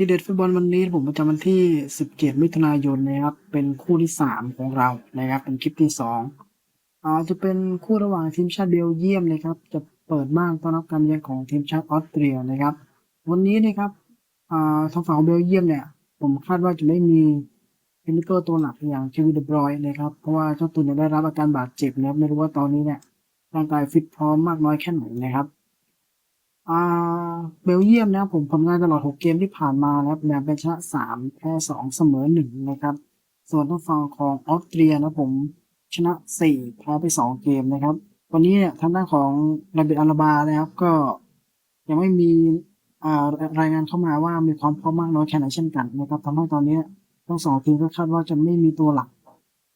ที่เด็ดฟุตบอลวันนี้ผมประจำวันที่ 17 มิถุนายนนะครับ เป็นคู่ที่ 3 ของเรานะครับ เป็นคลิปที่2อ่าจะเป็นคู่ระหว่างทีมชาติเบลเยียมนะครับ จะเปิดบ้านต้อนรับการเยือนของทีมชาติออสเตรียนะครับ วันนี้นะครับอ่าทางฝั่งเบลเยียมเนี่ย ผมคาดว่าจะไม่มีเอลิเกอร์ตัวหลักอย่างเควินเดบรอยนะครับ เพราะว่าเจ้าตัวเนี่ยได้รับอาการบาดเจ็บนะครับไม่รู้ว่าตอนนี้เนี่ยร่างกายฟิตพร้อมมากน้อยแค่ไหนนะครับ อ่าเบลเยียมนะครับผมผลงานตลอด 6 เกมที่ผ่านมานะครับแบ่งเป็นชนะ3แพ้2 เสมอ 1 นะครับ ส่วนทางฝั่งของออสเตรียนะผมชนะ 4 แพ้ไป 2 เกมนะครับ วันนี้เนี่ยทางด้านของราเบตอาราบานะครับก็ยังไม่มีรายงานเข้ามาว่ามีความพร้อมมากน้อยแค่ไหนเช่นกันนะครับทำให้ตอนนี้ทั้งสองทีมก็คาดว่าจะไม่มีตัวหลัก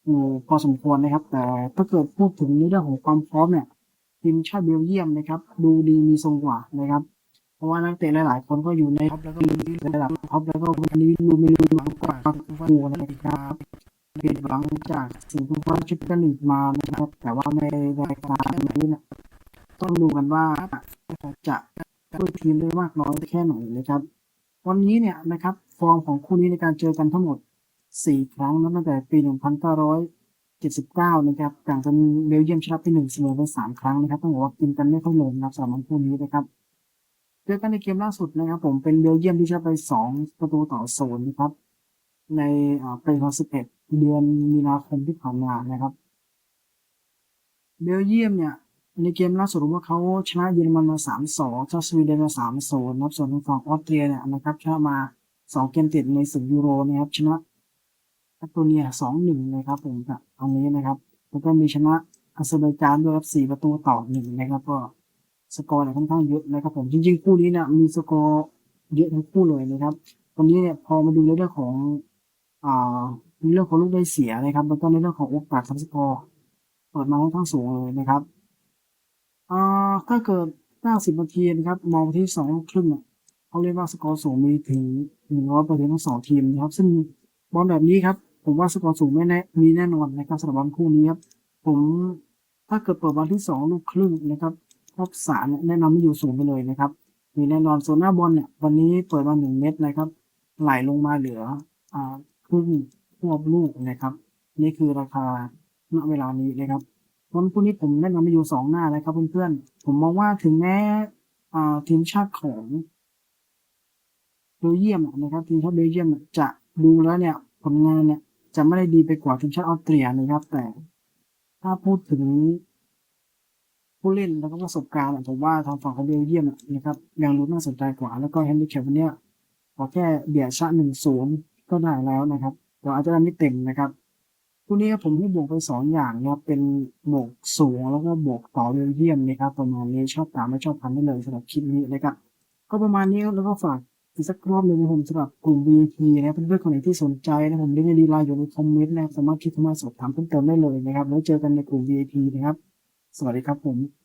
อยู่พอสมควรนะครับ แต่ถ้าเกิดพูดถึงในเรื่องของความพร้อมเนี่ย ทีมชาติเบลเยียมนะครับ ดูดีมีทรงกว่านะครับ เพราะว่านักเตะหลาย ๆ คนก็อยู่ในท็อปแล้วก็มีระดับท็อปแล้วก็วันนี้ดูไม่รู้หวังกว่าฟูนะครับผิดหวังจากสิ่งที่ว่าชิปกันลีกมานะครับ แต่ว่าในรายการนี้นะต้องดูกันว่าจะช่วยทีมได้มากน้อยแค่ไหนนะครับ วันนี้เนี่ยนะครับ ฟอร์มของคู่นี้ในการเจอกันทั้งหมด 4 ครั้งนับตั้งแต่ปี 1900 79 นะครับต่างกันเบลเยียมชนะไปหนึ่งเสมอไปสามครั้งนะครับต้องบอกว่ากินกันไม่ค่อยลงนะครับสำหรับคู่นี้นะครับเจอกันในเกมล่าสุดนะครับ ผมเป็นเบลเยียมที่ชนะไปสองประตูต่อศูนย์นะครับ ในปี2011เดือนมีนาคมที่ผ่านมานะครับเบลเยียมเนี่ยในเกมล่าสุดว่าเขาชนะเยอรมันมา 3-2ชนะสวีเดนมา3-0นะครับส่วนทางฝั่งออสเตรียเนี่ยนะครับชนะมา 2 เกมติดในศึกยูโรนะครับชนะ แอตโตเนีย2-1นะครับผมกับตรงนี้นะครับ แล้วก็มีชนะอาเซอร์ไบจานด้วยครับ4ประตูต่อหนึ่งนะครับ ก็สกอร์เนี่ยค่อนข้างเยอะนะครับ ผมจริงๆคู่นี้เนี่ยมีสกอร์เยอะทั้งคู่เลยนะครับตรงนี้เนี่ยพอมาดูในเรื่องของอ่าในเรื่องของลูกได้เสียนะครับแล้วก็ในเรื่องของโอกาสทำสกอร์เปิดมาค่อนข้างสูงเลยนะครับอ่าถ้าเกิด90นาทีนะครับมองที่2ลูกครึ่งเนี่ยเขาเรียกว่าสกอร์สูงมีถึง100เปอร์เซ็นต์ทั้งสองทีมนะครับ ซึ่งบอลแบบนี้ครับ ผมว่าสกอร์สูงไม่แน่มีแน่นอนนะครับสำหรับบอลคู่นี้ครับผมถ้าเกิดเปิดบอลที่2ลูกครึ่งนะครับรอบสามเนี่ยแนะนำให้อยู่สูงไปเลยนะครับ มีแน่นอนส่วนหน้าบอลเนี่ยวันนี้เปิดมา1เม็ดนะครับ ไหลลงมาเหลืออ่าครึ่งรอบลูกนะครับ นี่คือราคาณเวลานี้นะครับวันพรุ่งนี้ผมแนะนำมาอยู่สองหน้านะครับเพื่อนๆ ผมมองว่าถึงแม้อ่าทีมชาติของเบลเยียมนะครับทีมชาติเบลเยียมจะดูแล้วเนี่ยผลงานเนี่ย จะไม่ได้ดีไปกว่าทีมชาติออสเตรียนะครับ แต่ถ้าพูดถึงผู้เล่นแล้วก็ประสบการณ์ผมว่าทางฝั่งของเบลเยียมนะครับยังรู้น่าสนใจกว่า แล้วก็แฮนดิแคปวันเนี้ยขอแค่เบียดชะหนึ่งศูนย์ก็ได้แล้วนะครับเราอาจจะได้ไม่เต็มนะครับคู่นี้ผมให้บวกไปสองอย่างนะครับเป็นบวกสูงแล้วก็บวกต่อเบลเยียมนะครับประมาณนี้ชอบตามไม่ชอบพันได้เลยสำหรับคลิปนี้นะครับก็ประมาณนี้แล้วก็ฝาก อีกสักรอบหนึ่งนะผมสำหรับกลุ่ม VIP นะครับเพื่อนๆคนไหนที่สนใจนะผมได้ในดีไลน์อยู่ในคอมเมนต์นะครับสามารถคิดเข้ามาสอบถามเพิ่มเติมได้เลยนะครับแล้วเจอกันในกลุ่ม VIP นะครับ สวัสดีครับผม